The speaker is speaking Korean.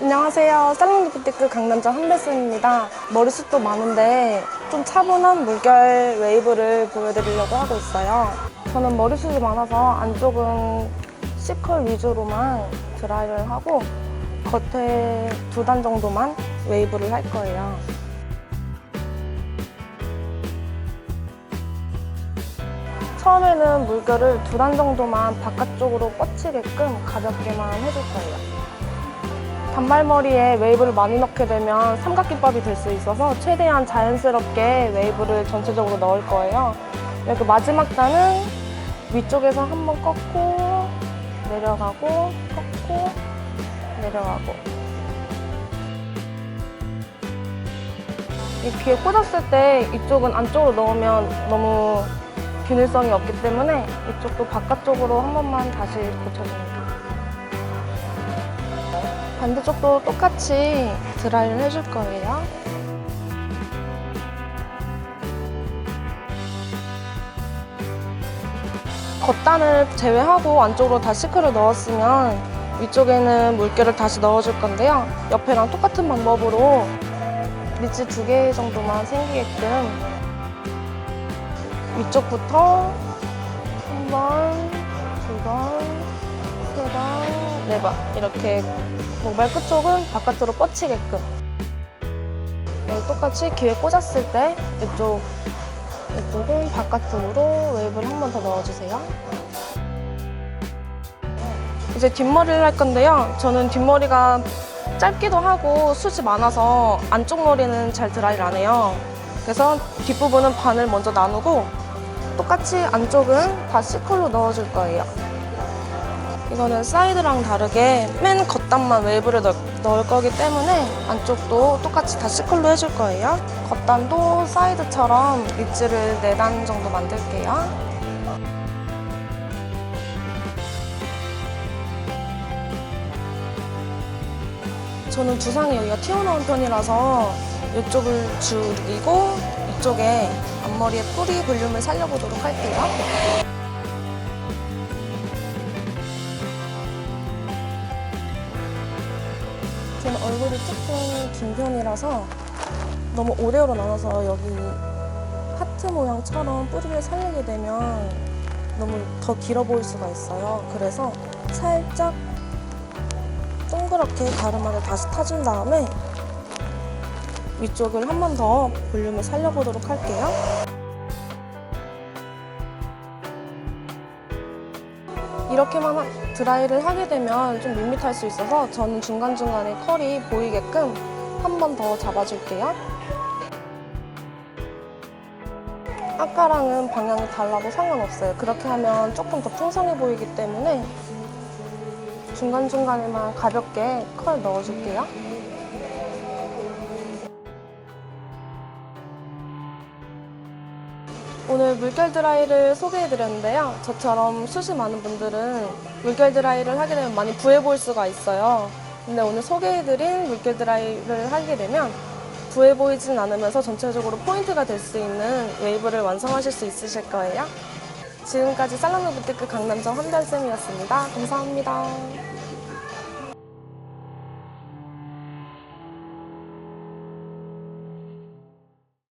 안녕하세요. 살롱 기프티크 강남점 한배순입니다. 머리숱도 많은데 좀 차분한 물결 웨이브를 보여드리려고 하고 있어요. 저는 머리숱이 많아서 안쪽은 C컬 위주로만 드라이를 하고 겉에 두 단 정도만 웨이브를 할 거예요. 처음에는 물결을 두 단 정도만 바깥쪽으로 뻗치게끔 가볍게만 해줄 거예요. 단발머리에 웨이브를 많이 넣게 되면 삼각김밥이 될 수 있어서 최대한 자연스럽게 웨이브를 전체적으로 넣을 거예요. 여기 마지막 단은 위쪽에서 한번 꺾고 내려가고 꺾고 내려가고 이 귀에 꽂았을 때 이쪽은 안쪽으로 넣으면 너무 균일성이 없기 때문에 이쪽도 바깥쪽으로 한 번만 다시 고쳐줍니다. 반대쪽도 똑같이 드라이를 해줄 거예요. 겉단을 제외하고 안쪽으로 다 시크를 넣었으면 위쪽에는 물결을 다시 넣어줄 건데요. 옆에랑 똑같은 방법으로 리치 두개 정도만 생기게끔 위쪽부터 번 이렇게 모발 끝쪽은 바깥으로 뻗치게끔 네, 똑같이 귀에 꽂았을 때 이쪽 이쪽은 바깥으로 웨이브를 한 번 더 넣어주세요. 이제 뒷머리를 할 건데요. 저는 뒷머리가 짧기도 하고 숱이 많아서 안쪽 머리는 잘 드라이를 안 해요. 그래서 뒷부분은 반을 먼저 나누고 똑같이 안쪽은 다 C컬로 넣어줄 거예요. 이거는 사이드랑 다르게 맨 겉단만 웨이브를 넣, 넣을 거기 때문에 안쪽도 똑같이 다 C컬로 해줄 거예요. 겉단도 사이드처럼 리치를 4단 정도 만들게요. 저는 두상이 여기가 튀어나온 편이라서 이쪽을 줄이고 이쪽에 앞머리에 뿌리 볼륨을 살려보도록 할게요. 저는 얼굴이 조금 긴 편이라서 너무 오레오로 나눠서 여기 하트 모양처럼 뿌리를 살리게 되면 너무 더 길어 보일 수가 있어요. 그래서 살짝 동그랗게 가르마를 다시 타준 다음에 위쪽을 한 번 더 볼륨을 살려보도록 할게요. 이렇게만 하- 드라이를 하게 되면 좀 밋밋할 수 있어서 저는 중간중간에 컬이 보이게끔 한 번 더 잡아줄게요. 아까랑은 방향이 달라도 상관없어요. 그렇게 하면 조금 더 풍성해 보이기 때문에 중간중간에만 가볍게 컬 넣어줄게요. 오늘 물결 드라이를 소개해드렸는데요. 저처럼 숱이 많은 분들은 물결 드라이를 하게 되면 많이 부해 보일 수가 있어요. 근데 오늘 소개해드린 물결 드라이를 하게 되면 부해 보이진 않으면서 전체적으로 포인트가 될 수 있는 웨이브를 완성하실 수 있으실 거예요. 지금까지 살롱 부티크 강남점 한별쌤이었습니다. 감사합니다.